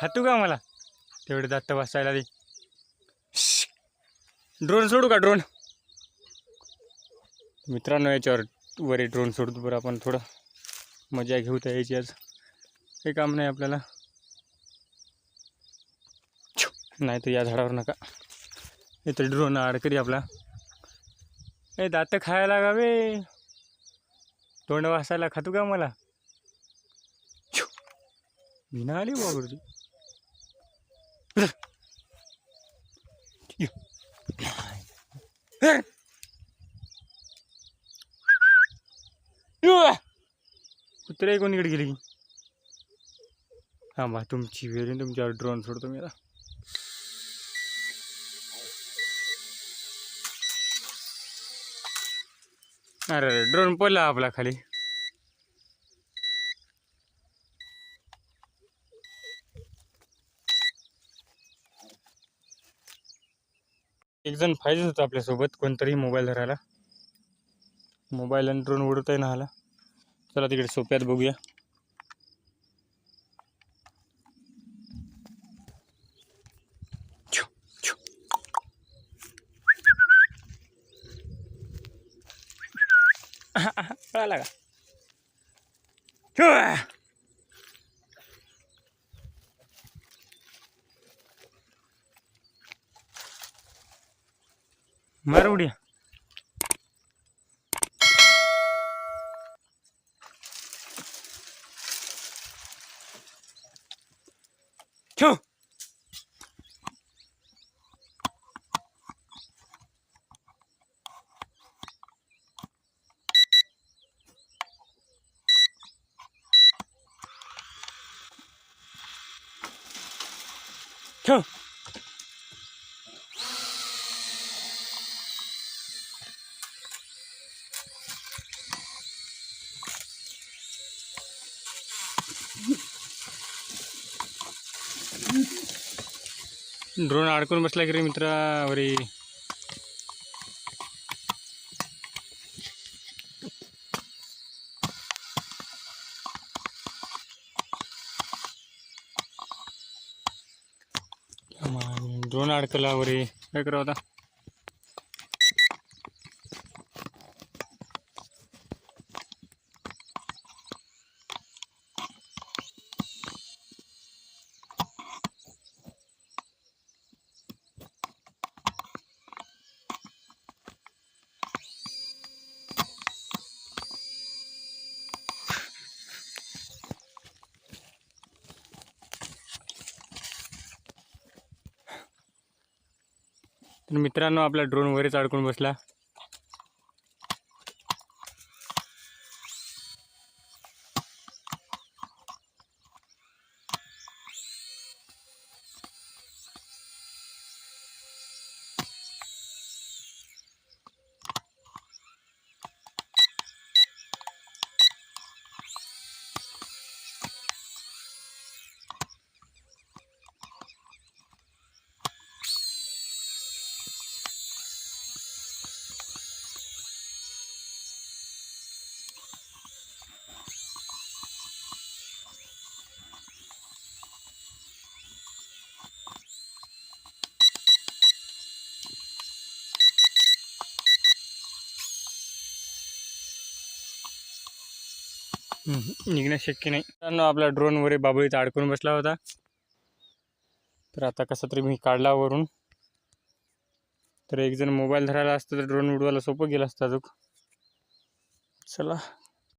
खातू का मला तेवढे दात बसायला दे. ड्रोन सोडू का ड्रोन? मित्रांनो याच्यावर वरी ड्रोन सोडतो बरं आपण थोडं. मजा घेऊ त्या याची आज. काही काम नाही आपल्याला. नाही तर या झाडावर नका. इथं ड्रोन अडकरी आपला. ए दात खायला गावे तोंड वासायला खातू का मला आली बाबूजी कुत्रे कोणीकडे गेली हा बा तुमची वेळ तुमच्यावर ड्रोन सोडतो मी आता. अरे ड्रोन पडला आपला खाली. एक जण पाहिजेच होता आपल्यासोबत कोणतरी मोबाईल धरायला. मोबाईल आणि ड्रोन उडवता येईना आला चला तिकडे सोप्यात बघूया. छो, कळाला का? छो. मार उड्या ड्रोन अडकून बसला की रे मित्रावरी ड्रोन अडकला वरी. काय करावं आता? तर मित्रांनो आपला ड्रोन वरच अडकून बसला. निघणं शक्य नाही. मित्रांनो आपला ड्रोनवर बाबळीत अडकून बसला होता. तर आता कसा तरी मी काढला वरून. तर एक जण मोबाईल धरायला असतं तर ड्रोन उडवायला सोपं गेलं असतं अजून. चला.